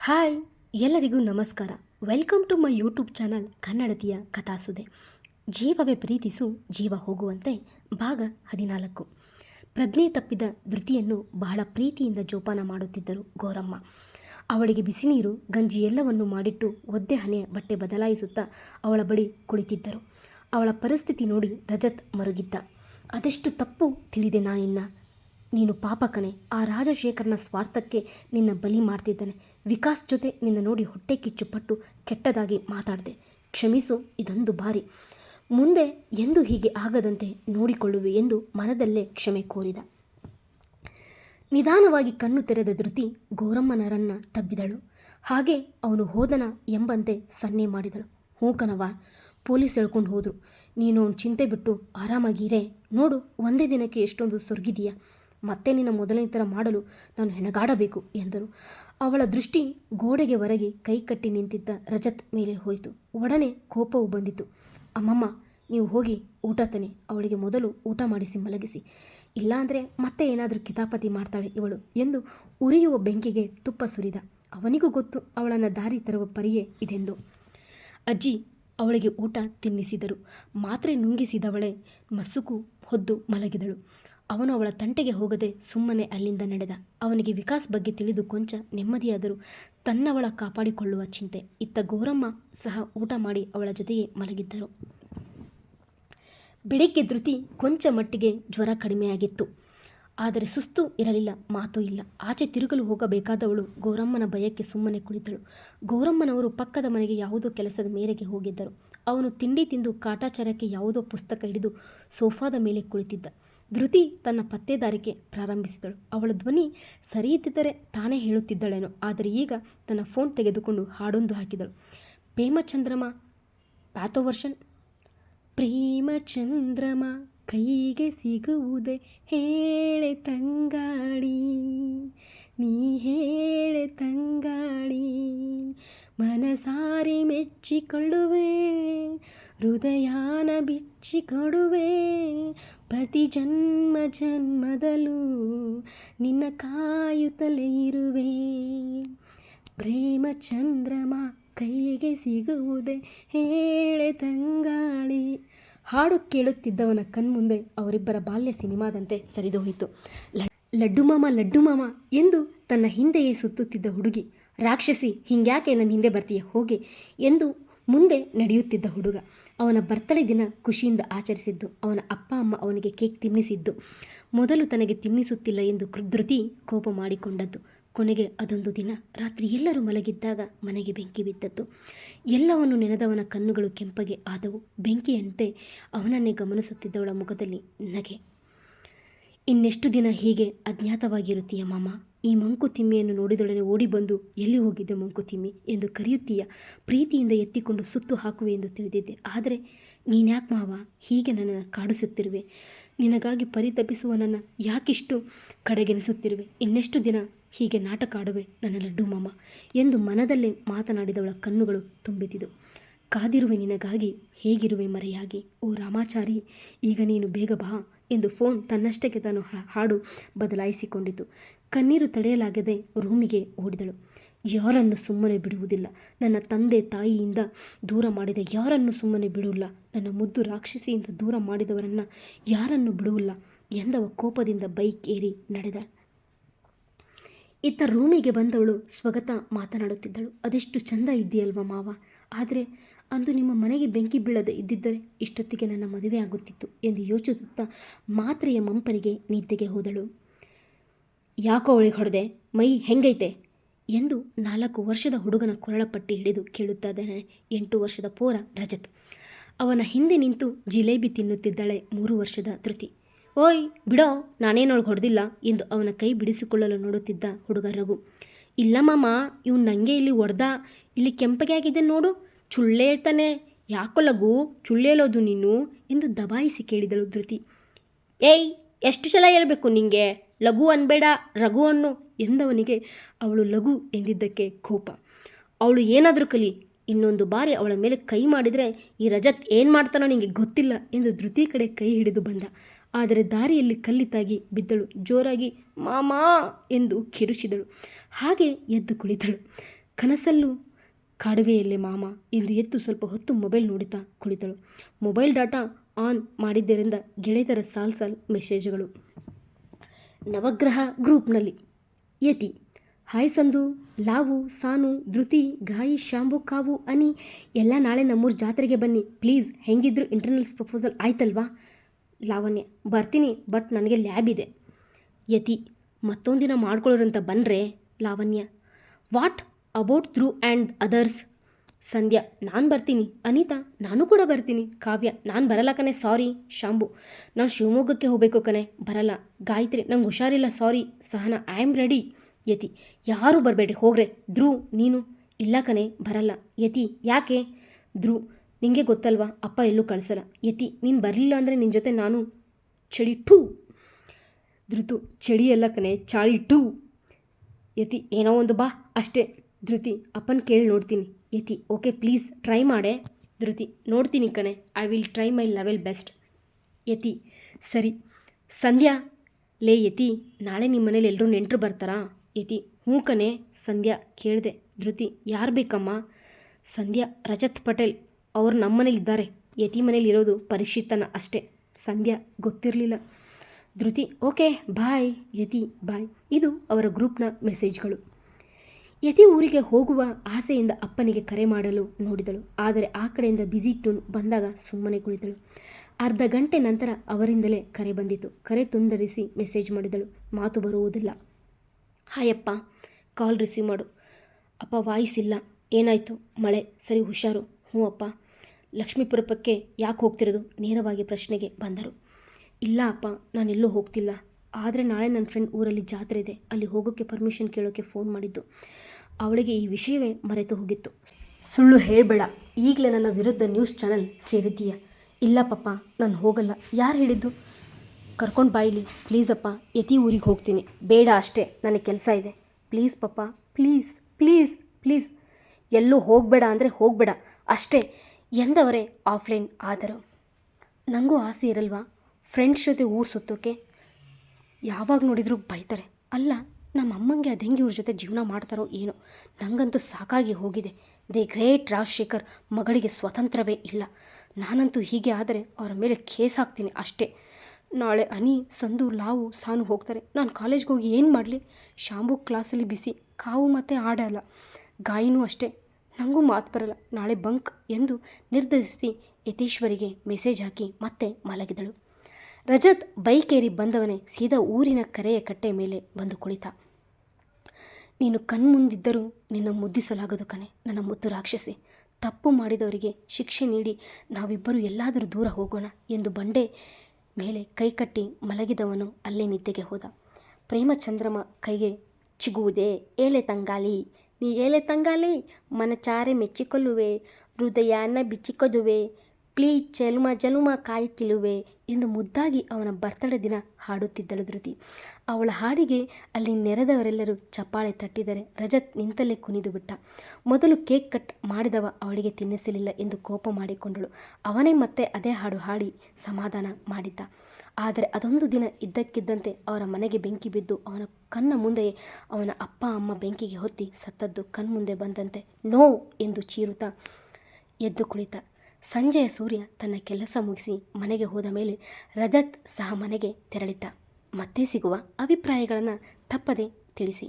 Hi, ಎಲ್ಲರಿಗೂ ನಮಸ್ಕಾರ. Welcome to my YouTube channel ಕನ್ನಡತಿಯ ಕಥಾಸುದೆ. ಜೀವವೇ ಪ್ರೀತಿಸು, ಜೀವ ಹೋಗುವಂತೆ ಭಾಗ ಹದಿನಾಲ್ಕು. ಪ್ರಜ್ಞೆ ತಪ್ಪಿದ ಧೃತಿಯನ್ನು ಬಹಳ ಪ್ರೀತಿಯಿಂದ ಜೋಪಾನ ಮಾಡುತ್ತಿದ್ದರು ಗೌರಮ್ಮ. ಅವಳಿಗೆ ಬಿಸಿನೀರು, ಗಂಜಿ ಎಲ್ಲವನ್ನು ಮಾಡಿಟ್ಟು ಒದ್ದೆ ಹನೆಯ ಬಟ್ಟೆ ಬದಲಾಯಿಸುತ್ತಾ ಅವಳ ಬಳಿ ಕುಳಿತಿದ್ದರು. ಅವಳ ಪರಿಸ್ಥಿತಿ ನೋಡಿ ರಜತ್ ಮರುಗಿದ್ದ. ಅದೆಷ್ಟು ತಪ್ಪು ತಿಳಿದೆ ನಾನಿನ್ನ? ನೀನು ಪಾಪಕನೆ ಆ ರಾಜಶೇಖರನ ಸ್ವಾರ್ಥಕ್ಕೆ ನಿನ್ನ ಬಲಿ ಮಾಡ್ತಿದ್ದಾನೆ. ವಿಕಾಸ್ ಜೊತೆ ನಿನ್ನ ನೋಡಿ ಹೊಟ್ಟೆ ಕಿಚ್ಚುಪಟ್ಟು ಕೆಟ್ಟದಾಗಿ ಮಾತಾಡಿದೆ. ಕ್ಷಮಿಸು, ಇದೊಂದು ಬಾರಿ. ಮುಂದೆ ಎಂದು ಹೀಗೆ ಆಗದಂತೆ ನೋಡಿಕೊಳ್ಳುವೆ ಎಂದು ಮನದಲ್ಲೇ ಕ್ಷಮೆ ಕೋರಿದ. ನಿಧಾನವಾಗಿ ಕಣ್ಣು ತೆರೆದ ಧೃತಿ ಗೌರಮ್ಮನರನ್ನ ತಬ್ಬಿದಳು. ಹಾಗೆ ಅವನು ಹೋದನ ಎಂಬಂತೆ ಸನ್ನೆ ಮಾಡಿದಳು. ಹೂಕನವ ಪೊಲೀಸ್ ಎಳ್ಕೊಂಡು ಹೋದರು. ನೀನು ಅವ್ನ ಚಿಂತೆ ಬಿಟ್ಟು ಆರಾಮಾಗಿರೇ. ನೋಡು, ಒಂದೇ ದಿನಕ್ಕೆ ಎಷ್ಟೊಂದು ಸೊರ್ಗಿದೀಯ. ಮತ್ತೆ ನಿನ್ನ ಮೊದಲನೇ ಥರ ಮಾಡಲು ನಾನು ಹೆಣಗಾಡಬೇಕು ಎಂದರು ಅವಳ ದೃಷ್ಟಿ ಗೋಡೆಗೆ ಹೊರಗೆ ಕೈ ಕಟ್ಟಿ ನಿಂತಿದ್ದ ರಜತ್ ಮೇಲೆ ಹೋಯಿತು. ಒಡನೆ ಕೋಪವು ಬಂದಿತು. ಅಮ್ಮಮ್ಮ, ನೀವು ಹೋಗಿ ಊಟ ತನ್ನಿ. ಅವಳಿಗೆ ಮೊದಲು ಊಟ ಮಾಡಿಸಿ ಮಲಗಿಸಿ. ಇಲ್ಲಾಂದರೆ ಮತ್ತೆ ಏನಾದರೂ ಕಿತಾಪತಿ ಮಾಡ್ತಾಳೆ ಇವಳು ಎಂದು ಉರಿಯುವ ಬೆಂಕಿಗೆ ತುಪ್ಪ ಸುರಿದ. ಅವನಿಗೂ ಗೊತ್ತು ಅವಳನ್ನು ದಾರಿ ತರುವ ಪರಿಯೇ ಇದೆಂದು. ಅಜ್ಜಿ, ಅವಳಿಗೆ ಊಟ ತಿನ್ನಿಸಿದರು. ಮಾತ್ರೆ ನುಂಗಿಸಿದವಳೆ ಮಸುಕು ಹೊದ್ದು ಮಲಗಿದಳು. ಅವನು ಅವಳ ತಂಟೆಗೆ ಹೋಗದೆ ಸುಮ್ಮನೆ ಅಲ್ಲಿಂದ ನಡೆದ. ಅವನಿಗೆ ವಿಕಾಸ್ ಬಗ್ಗೆ ತಿಳಿದು ಕೊಂಚ ನೆಮ್ಮದಿಯಾದರೂ ತನ್ನವಳ ಕಾಪಾಡಿಕೊಳ್ಳುವ ಚಿಂತೆ. ಇತ್ತ ಗೌರಮ್ಮ ಸಹ ಊಟ ಮಾಡಿ ಅವಳ ಜೊತೆಗೆ ಮಲಗಿದ್ದರು. ಬೆಳಿಗ್ಗೆ ಧೃತಿ ಕೊಂಚ ಮಟ್ಟಿಗೆ ಜ್ವರ ಕಡಿಮೆಯಾಗಿತ್ತು. ಆದರೆ ಸುಸ್ತು ಇರಲಿಲ್ಲ, ಮಾತು ಇಲ್ಲ. ಆಚೆ ತಿರುಗಲು ಹೋಗಬೇಕಾದವಳು ಗೌರಮ್ಮನ ಭಯಕ್ಕೆ ಸುಮ್ಮನೆ ಕುಳಿತಳು. ಗೌರಮ್ಮನವರು ಪಕ್ಕದ ಮನೆಗೆ ಯಾವುದೋ ಕೆಲಸದ ಮೇರೆಗೆ ಹೋಗಿದ್ದರು. ಅವನು ತಿಂಡಿ ತಿಂದು ಕಾಟಾಚಾರಕ್ಕೆ ಯಾವುದೋ ಪುಸ್ತಕ ಹಿಡಿದು ಸೋಫಾದ ಮೇಲೆ ಕುಳಿತಿದ್ದ. ಧೃತಿ ತನ್ನ ಪತ್ತೆದಾರಿಕೆ ಪ್ರಾರಂಭಿಸಿದಳು. ಅವಳ ಧ್ವನಿ ಸರಿ ಇದ್ದಿದ್ದರೆ ತಾನೇ ಹೇಳುತ್ತಿದ್ದಳೇನೋ, ಆದರೆ ಈಗ ತನ್ನ ಫೋನ್ ತೆಗೆದುಕೊಂಡು ಹಾಡೊಂದು ಹಾಕಿದಳು. ಪ್ರೇಮಚಂದ್ರಮ ಪ್ಯಾಥೋವರ್ಷನ್ ಪ್ರೇಮ ಚಂದ್ರಮ ಕೈಗೆ ಸಿಗುವುದೇ ಹೇಳೆ ತಂಗಾಳಿ. ನೀ ಹೇಳೆ ತಂಗಾಳಿ. ಮನಸಾರಿ ಮೆಚ್ಚಿಕೊಳ್ಳುವೆ. ಹೃದಯಾನ ಬಿಚ್ಚಿಕೊಡುವೆ. ಪ್ರತಿ ಜನ್ಮ ಜನ್ಮದಲ್ಲೂ ನಿನ್ನ ಕಾಯುತ್ತಲೇ ಇರುವೆ. ಪ್ರೇಮ ಚಂದ್ರಮ ಕೈಗೆ ಸಿಗುವುದೇ ಹೇಳೆ ತಂಗಾಳಿ. ಹಾಡು ಕೇಳುತ್ತಿದ್ದವನ ಕಣ್ಮುಂದೆ ಅವರಿಬ್ಬರ ಬಾಲ್ಯ ಸಿನಿಮಾದಂತೆ ಸರಿದೋಯಿತು. ಲಡ್ಡು ಮಾಮ ಲಡ್ಡು ಮಾಮ ಎಂದು ತನ್ನ ಹಿಂದೆಯೇ ಸುತ್ತುತ್ತಿದ್ದ ಹುಡುಗಿ, ರಾಕ್ಷಸಿ, ಹಿಂಗ್ಯಾಕೆ ನನ್ನ ಹಿಂದೆ ಬರ್ತೀಯ, ಹೋಗಿ ಎಂದು ಮುಂದೆ ನಡೆಯುತ್ತಿದ್ದ ಹುಡುಗ. ಅವನ ಬರ್ತಡೇ ದಿನ ಖುಷಿಯಿಂದ ಆಚರಿಸಿದ್ದು, ಅವನ ಅಪ್ಪ, ಅಮ್ಮ ಅವನಿಗೆ ಕೇಕ್ ತಿನ್ನಿಸಿದ್ದು. ಮೊದಲು ತನಗೆ ತಿನ್ನಿಸುತ್ತಿಲ್ಲ ಎಂದು ಧೃತಿ ಕೋಪ ಮಾಡಿಕೊಂಡದ್ದು. ಕೊನೆಗೆ ಅದೊಂದು ದಿನ ರಾತ್ರಿ ಎಲ್ಲರೂ ಮಲಗಿದ್ದಾಗ ಮನೆಗೆ ಬೆಂಕಿ ಬಿದ್ದದ್ದು. ಎಲ್ಲವನ್ನು ನೆನೆದವನ ಕಣ್ಣುಗಳು ಕೆಂಪಗೆ ಆದವು. ಬೆಂಕಿಯಂತೆ ಅವನನ್ನೇ ಗಮನಿಸುತ್ತಿದ್ದವಳ ಮುಖದಲ್ಲಿ ನಗೆ. ಇನ್ನೆಷ್ಟು ದಿನ ಹೀಗೆ ಅಜ್ಞಾತವಾಗಿರುತ್ತೀಯ ಮಾಮ? ಈ ಮಂಕುತಿಮ್ಮಿಯನ್ನು ನೋಡಿದೊಡನೆ ಓಡಿ ಬಂದು ಎಲ್ಲಿ ಹೋಗಿದ್ದೆ ಮಂಕುತಿಮ್ಮಿ ಎಂದು ಕರೆಯುತ್ತೀಯ? ಪ್ರೀತಿಯಿಂದ ಎತ್ತಿಕೊಂಡು ಸುತ್ತು ಹಾಕುವೆ ಎಂದು ತಿಳಿದಿದ್ದೆ. ಆದರೆ ನೀನ್ಯಾಕೆ ಮಾವ? ಹೀಗೆ ನನ್ನನ್ನು ಕಾಡಿಸುತ್ತಿರುವೆ. ನಿನಗಾಗಿ ಪರಿತಪಿಸುವ ನನ್ನ ಯಾಕಿಷ್ಟು ಕಡೆಗೆನಿಸುತ್ತಿರುವೆ? ಇನ್ನೆಷ್ಟು ದಿನ ಹೀಗೆ ನಾಟಕ ಆಡುವೆ ನನ್ನ ಲಡ್ಡು ಮಾಮ ಎಂದು ಮನದಲ್ಲೇ ಮಾತನಾಡಿದವಳ ಕಣ್ಣುಗಳು ತುಂಬಿತಿದು. ಕಾದಿರುವೆ ನಿನಗಾಗಿ, ಹೇಗಿರುವೆ ಮರೆಯಾಗಿ? ಓ ರಾಮಾಚಾರಿ, ಈಗ ನೀನು ಬೇಗ ಬಾ ಎಂದು ಫೋನ್ ತನ್ನಷ್ಟಕ್ಕೆ ತಾನು ಹಾಡು ಬದಲಾಯಿಸಿಕೊಂಡಿತು. ಕಣ್ಣೀರು ತಡೆಯಲಾಗದೆ ರೂಮಿಗೆ ಓಡಿದಳು. ಯಾರನ್ನು ಸುಮ್ಮನೆ ಬಿಡುವುದಿಲ್ಲ. ನನ್ನ ತಂದೆ ತಾಯಿಯಿಂದ ದೂರ ಮಾಡಿದ ಯಾರನ್ನು ಸುಮ್ಮನೆ ಬಿಡುವುಲ್ಲ. ನನ್ನ ಮುದ್ದು ರಾಕ್ಷಸಿಯಿಂದ ದೂರ ಮಾಡಿದವರನ್ನು ಯಾರನ್ನು ಬಿಡುವುಲ್ಲ ಎಂದವ ಕೋಪದಿಂದ ಬೈಕ್ ಏರಿ ನಡೆದ. ಇತ್ತ ರೂಮಿಗೆ ಬಂದವಳು. ಸ್ವಗತ ಮಾತನಾಡುತ್ತಿದ್ದಳು. ಅದೆಷ್ಟು ಚಂದ ಇದ್ದೀಯಲ್ವ ಮಾವ. ಆದರೆ ಅಂದು ನಿಮ್ಮ ಮನೆಗೆ ಬೆಂಕಿ ಬೀಳದೆ ಇದ್ದಿದ್ದರೆ ಇಷ್ಟೊತ್ತಿಗೆ ನನ್ನ ಮದುವೆ ಆಗುತ್ತಿತ್ತು ಎಂದು ಯೋಚಿಸುತ್ತಾ ಮಾತ್ರೆಯ ಮಂಪರಿಗೆ ನಿದ್ದೆಗೆ ಹೋದಳು. ಯಾಕೋ ಅವಳಿಗೆ ಹೊಡೆದೆ? ಮೈ ಹೆಂಗೈತೆ? ಎಂದು ನಾಲ್ಕು ವರ್ಷದ ಹುಡುಗನ ಕೊರಳಪಟ್ಟಿ ಹಿಡಿದು ಕೇಳುತ್ತಿದ್ದಾನೆ ಎಂಟು ವರ್ಷದ ಪೋರ ರಜತ್. ಅವನ ಹಿಂದೆ ನಿಂತು ಜಿಲೇಬಿ ತಿನ್ನುತ್ತಿದ್ದಾಳೆ ಮೂರು ವರ್ಷದ ಧೃತಿ. ಓಯ್, ಬಿಡೋ ನಾನೇನೊಳಗೆ ಹೊಡೆದಿಲ್ಲ ಎಂದು ಅವನ ಕೈ ಬಿಡಿಸಿಕೊಳ್ಳಲು ನೋಡುತ್ತಿದ್ದ ಹುಡುಗ ರಘು. ಇಲ್ಲ ಮಾಮ, ಇವ್ನು ನನಗೆ ಇಲ್ಲಿ ಹೊಡೆದ, ಇಲ್ಲಿ ಕೆಂಪಗೆ ಆಗಿದೆ ನೋಡು, ಚುಳ್ಳೆ ಹೇಳ್ತಾನೆ. ಯಾಕೋ ಲಘು ಚುಳ್ಳೇಲೋದು ನೀನು ಎಂದು ದಬಾಯಿಸಿ ಕೇಳಿದಳು ಧೃತಿ. ಏಯ್, ಎಷ್ಟು ಸಲ ಹೇಳಬೇಕು ನಿಂಗೆ, ಲಘು ಅನ್ಬೇಡ, ರಘು ಅನ್ನು ಎಂದವನಿಗೆ ಅವಳು ಲಘು ಎಂದಿದ್ದಕ್ಕೆ ಕೋಪ. ಅವಳು ಏನಾದರೂ ಕಲಿ, ಇನ್ನೊಂದು ಬಾರಿ ಅವಳ ಮೇಲೆ ಕೈ ಮಾಡಿದರೆ ಈ ರಜತ್ ಏನು ಮಾಡ್ತಾನೋ ನಿಮಗೆ ಗೊತ್ತಿಲ್ಲ ಎಂದು ಧೃತಿ ಕಡೆ ಕೈ ಹಿಡಿದು ಬಂದ. ಆದರೆ ದಾರಿಯಲ್ಲಿ ಕಲ್ಲಿತಾಗಿ ಬಿದ್ದಳು, ಜೋರಾಗಿ ಮಾಮಾ ಎಂದು ಕಿರುಚಿದಳು. ಹಾಗೆ ಎದ್ದು ಕುಳಿತಳು. ಕನಸಲ್ಲೂ ಕಾಡುವೆಯಲ್ಲೇ ಮಾಮ ಎಂದು ಎದ್ದು ಸ್ವಲ್ಪ ಹೊತ್ತು ಮೊಬೈಲ್ ನೋಡುತ್ತಾ ಕುಳಿತಳು. ಮೊಬೈಲ್ ಡಾಟಾ ಆನ್ ಮಾಡಿದ್ದರಿಂದ ಗೆಳೆಯರ ಸಾಲ್ ಸಾಲ್ ಮೆಸೇಜ್ಗಳು. ನವಗ್ರಹ ಗ್ರೂಪ್ನಲ್ಲಿ ಯತಿ, ಹಾಯ್ ಸಂದು ಲಾವು, ಸಾನು, ಧೃತಿ, ಗಾಯಿ, ಶಾಂಬು, ಕಾವು, ಅನಿ, ಎಲ್ಲ ನಾಳೆ ನಮ್ಮೂರು ಜಾತ್ರೆಗೆ ಬನ್ನಿ. ಪ್ಲೀಸ್, ಹೆಂಗಿದ್ರು ಇಂಟರ್ನಲ್ಸ್ ಪ್ರಪೋಸಲ್ ಆಯ್ತಲ್ವಾ? ಲಾವಣ್ಯ, ಬರ್ತೀನಿ ಬಟ್ ನನಗೆ ಲ್ಯಾಬ್ ಇದೆ. ಯತಿ ಮತ್ತೊಂದಿನ ಮಾಡ್ಕೊಳ್ಳೋರಂತ ಬಂದರೆ, Lavanya what about through and others Sandhya, ನಾನು ಬರ್ತೀನಿ. ಅನಿತಾ, ನಾನು ಕೂಡ ಬರ್ತೀನಿ. ಕಾವ್ಯ, ನಾನು ಬರಲ್ಲ ಕಣೆ ಸಾರಿ ಶಾಂಭು, ನಾನು ಶಿವಮೊಗ್ಗಕ್ಕೆ ಹೋಗಬೇಕು ಕಣೆ, ಬರಲ್ಲ. ಗಾಯತ್ರಿ, ನಂಗೆ ಹುಷಾರಿಲ್ಲ sorry Sahana I am ready Yathi, ಯಾರೂ ಬರಬೇಡಿ ಹೋಗ್ರೆ. ಧ್ರುವ್ ನೀನು? ಇಲ್ಲ ಕಣೆ, ಬರಲ್ಲ. ಯತಿ, ಯಾಕೆ? ಧ್ರುವ್ ನಿಂಗೆ ಗೊತ್ತಲ್ವಾ? ಅಪ್ಪ ಎಲ್ಲೂ ಕಳಿಸಲ್ಲ. ಯತಿ, ನೀನು ಬರಲಿಲ್ಲ ಅಂದರೆ ನಿನ್ನ ಜೊತೆ ನಾನು ಚಳಿ ಟೂ ಧೃತು ಚಳಿ ಎಲ್ಲ ಕಣೆ ಚಾಳಿ ಟೂ ಯತಿ, ಏನೋ ಒಂದು ಬಾ. ಅಷ್ಟೇ. ಧೃತಿ, ಅಪ್ಪನ ಕೇಳಿ ನೋಡ್ತೀನಿ. ಯತಿ, ಓಕೆ, ಪ್ಲೀಸ್ ಟ್ರೈ ಮಾಡೆ. ಧೃತಿ, ನೋಡ್ತೀನಿ ಕಣೆ. I will try my level best. Yathi, ಸರಿ. ಸಂಧ್ಯಾ, ಲೇ ಯತಿ, ನಾಳೆ ನಿಮ್ಮ ಮನೇಲಿ ಎಲ್ಲರೂ ನೆಂಟರು ಬರ್ತಾರಾ? ಯತಿ, ಹ್ಞೂ ಕಣೆ. ಸಂಧ್ಯಾ ಕೇಳಿದೆ. ಧೃತಿ, ಯಾರು ಬೇಕಮ್ಮ? ಸಂಧ್ಯಾ, ರಜತ್ ಪಟೇಲ್. ಅವ್ರು ನಮ್ಮ ಮನೇಲಿದ್ದಾರೆ ಯತಿ ಮನೇಲಿ ಇರೋದು ಪರಿಶಿತನ ಅಷ್ಟೇ. ಸಂಧ್ಯಾ ಗೊತ್ತಿರಲಿಲ್ಲ. ಧೃತಿ, ಓಕೆ, ಬಾಯ್, ಯತಿ, ಬಾಯ್. ಇದು ಅವರ ಗ್ರೂಪ್ನ ಮೆಸೇಜ್ಗಳು. ಯತಿ ಊರಿಗೆ ಹೋಗುವ ಆಸೆಯಿಂದ ಅಪ್ಪನಿಗೆ ಕರೆ ಮಾಡಲು ನೋಡಿದಳು. ಆದರೆ ಆ ಕಡೆಯಿಂದ ಬ್ಯುಸಿ ಟೂನ್ ಬಂದಾಗ ಸುಮ್ಮನೆ ಕುಳಿತಳು. ಅರ್ಧ ಗಂಟೆ ನಂತರ ಅವರಿಂದಲೇ ಕರೆ ಬಂದಿತು ಕರೆ ತುಂಡರಿಸಿ ಮೆಸೇಜ್ ಮಾಡಿದಳು. ಮಾತು ಬರುವುದಿಲ್ಲ. ಹಾಯಪ್ಪ, ಕಾಲ್ ರಿಸೀವ್ ಮಾಡು. ಅಪ್ಪ ವಾಯ್ಸ್ ಇಲ್ಲ. ಏನಾಯಿತು? ಮಳೆ. ಸರಿ, ಹುಷಾರು. ಹ್ಞೂ ಅಪ್ಪ. ಲಕ್ಷ್ಮೀಪುರಪ್ಪಕ್ಕೆ ಯಾಕೆ ಹೋಗ್ತಿರೋದು? ನೇರವಾಗಿ ಪ್ರಶ್ನೆಗೆ ಬಂದರು. ಇಲ್ಲ ಅಪ್ಪ, ನಾನೆಲ್ಲೂ ಹೋಗ್ತಿಲ್ಲ. ಆದರೆ ನಾಳೆ ನನ್ನ ಫ್ರೆಂಡ್ ಊರಲ್ಲಿ ಜಾತ್ರೆ ಇದೆ. ಅಲ್ಲಿ ಹೋಗೋಕ್ಕೆ ಪರ್ಮಿಷನ್ ಕೇಳೋಕ್ಕೆ ಫೋನ್ ಮಾಡಿದ್ದು. ಅವಳಿಗೆ ಈ ವಿಷಯವೇ ಮರೆತು ಹೋಗಿತ್ತು. ಸುಳ್ಳು ಹೇಳಬೇಡ. ಈಗಲೇ ನನ್ನ ವಿರುದ್ಧ ನ್ಯೂಸ್ ಚಾನಲ್ ಸೇರಿದ್ದೀಯ. ಇಲ್ಲ ಪಪ್ಪ ನಾನು ಹೋಗಲ್ಲ. ಯಾರು ಹೇಳಿದ್ದು? ಕರ್ಕೊಂಡು ಬಾಯಿಲಿ ಅಪ್ಪ, ಯತಿ ಊರಿಗೆ ಹೋಗ್ತೀನಿ. ಬೇಡ ಅಷ್ಟೇ, ನನಗೆ ಕೆಲಸ ಇದೆ. Please papa please please please ಎಲ್ಲೂ ಹೋಗಬೇಡ ಅಂದರೆ ಹೋಗಬೇಡ. ಅಷ್ಟೇ ಎಂದವರೇ ಆಫ್ಲೈನ್ ಆದರು. ನನಗೂ ಆಸೆ ಇರಲ್ವಾ? ಫ್ರೆಂಡ್ಸ್ ಜೊತೆ ಊರು ಸುತ್ತೋಕೆ? ಯಾವಾಗ ನೋಡಿದರೂ ಬೈತಾರೆ. ಅಲ್ಲ, ನಮ್ಮ ಅಮ್ಮಂಗೆ ಅದು ಹೆಂಗೆ ಇವ್ರ ಜೊತೆ ಜೀವನ ಮಾಡ್ತಾರೋ ಏನೋ. ನನಗಂತೂ ಸಾಕಾಗಿ ಹೋಗಿದೆ. ದೇ ಗ್ರೇಟ್ ರಾಜಶೇಖರ್ ಮಗಳಿಗೆ ಸ್ವತಂತ್ರವೇ ಇಲ್ಲ. ನಾನಂತೂ ಹೀಗೆ ಆದರೆ ಅವರ ಮೇಲೆ ಕೇಸ್ ಹಾಕ್ತೀನಿ ಅಷ್ಟೇ. ನಾಳೆ ಅನಿ, ಸಂದು, ಲಾವು, ಸಾನು ಹೋಗ್ತಾರೆ. ನಾನು ಕಾಲೇಜ್ಗೆ ಹೋಗಿ ಏನು ಮಾಡಲಿ? ಶಾಂಬು ಕ್ಲಾಸಲ್ಲಿ ಬಿಸಿ, ಕಾವು ಮತ್ತು ಆಡಲ್ಲ. ಗಾಯನೂ ಅಷ್ಟೇ. ನನಗೂ ಮಾತು ಬರಲ್ಲ. ನಾಳೆ ಬಂಕ್ ಎಂದು ನಿರ್ಧರಿಸಿ ಯತೀಶ್ವರಿಗೆ ಮೆಸೇಜ್ ಹಾಕಿ ಮತ್ತೆ ಮಲಗಿದಳು. ರಜತ್ ಬೈಕೇರಿ ಬಂದವನೇ ಸೀದಾ ಊರಿನ ಕರೆಯ ಕಟ್ಟೆ ಮೇಲೆ ಬಂದು ಕುಳಿತ. ನೀನು ಕಣ್ಮುಂದಿದ್ದರೂ ನಿನ್ನ ಮುದ್ದಿಸಲಾಗದು ಕಣೆ. ನನ್ನ ಮುದ್ದು ರಾಕ್ಷಸಿ, ತಪ್ಪು ಮಾಡಿದವರಿಗೆ ಶಿಕ್ಷೆ ನೀಡಿ ನಾವಿಬ್ಬರು ಎಲ್ಲಾದರೂ ದೂರ ಹೋಗೋಣ ಎಂದು ಬಂಡೆ ಮೇಲೆ ಕೈಕಟ್ಟಿ ಮಲಗಿದವನು ಅಲ್ಲೇ ನಿದ್ದೆಗೆ ಹೋದ. ಪ್ರೇಮಚಂದ್ರಮ ಕೈಗೆ ಚಿಗುವುದೇ ಏಲೆ ತಂಗಾಲಿ ನೀ ಏಲೆ ತಂಗಾಲಿ ಮನಚಾರೆ ಮೆಚ್ಚಿಕೊಲ್ಲುವೆ ಹೃದಯನ ಬಿಚ್ಚಿಕೊದುವೆ ಪ್ಲೀಸ್ ಚೆಲುಮ ಜನುಮ ಕಾಯುತ್ತಿಲುವೆ ಎಂದು ಮುದ್ದಾಗಿ ಅವನ ಬರ್ತಡೇ ದಿನ ಹಾಡುತ್ತಿದ್ದಳು ಧೃತಿ ಅವಳ ಹಾಡಿಗೆ ಅಲ್ಲಿ ನೆರೆದವರೆಲ್ಲರೂ ಚಪ್ಪಾಳೆ ತಟ್ಟಿದರೆ ರಜತ್ ನಿಂತಲ್ಲೇ ಕುಣಿದು ಬಿಟ್ಟ ಮೊದಲು ಕೇಕ್ ಕಟ್ ಮಾಡಿದವ ಅವಳಿಗೆ ತಿನ್ನಿಸಲಿಲ್ಲ ಎಂದು ಕೋಪ ಮಾಡಿಕೊಂಡಳು ಅವನೇ ಮತ್ತೆ ಅದೇ ಹಾಡು ಹಾಡಿ ಸಮಾಧಾನ ಮಾಡಿದ್ದ ಆದರೆ ಅದೊಂದು ದಿನ ಇದ್ದಕ್ಕಿದ್ದಂತೆ ಅವರ ಮನೆಗೆ ಬೆಂಕಿ ಬಿದ್ದು ಅವನ ಕಣ್ಣ ಮುಂದೆಯೇ ಅವನ ಅಪ್ಪ, ಅಮ್ಮ ಬೆಂಕಿಗೆ ಹೊತ್ತಿ ಸತ್ತದ್ದು ಕಣ್ಮುಂದೆ ಬಂದಂತೆ. ನೋ ಎಂದು ಚೀರುತ್ತಾ ಎದ್ದು ಕುಳಿತ. ಸಂಜೆಯ ಸೂರ್ಯ ತನ್ನ ಕೆಲಸ ಮುಗಿಸಿ ಮನೆಗೆ ಹೋದ ಮೇಲೆ ರಜತ್ ಸಹ ಮನೆಗೆ ತೆರಳಿತ ಮತ್ತೆ ಸಿಗುವ ಅಭಿಪ್ರಾಯಗಳನ್ನು ತಪ್ಪದೆ ತಿಳಿಸಿ.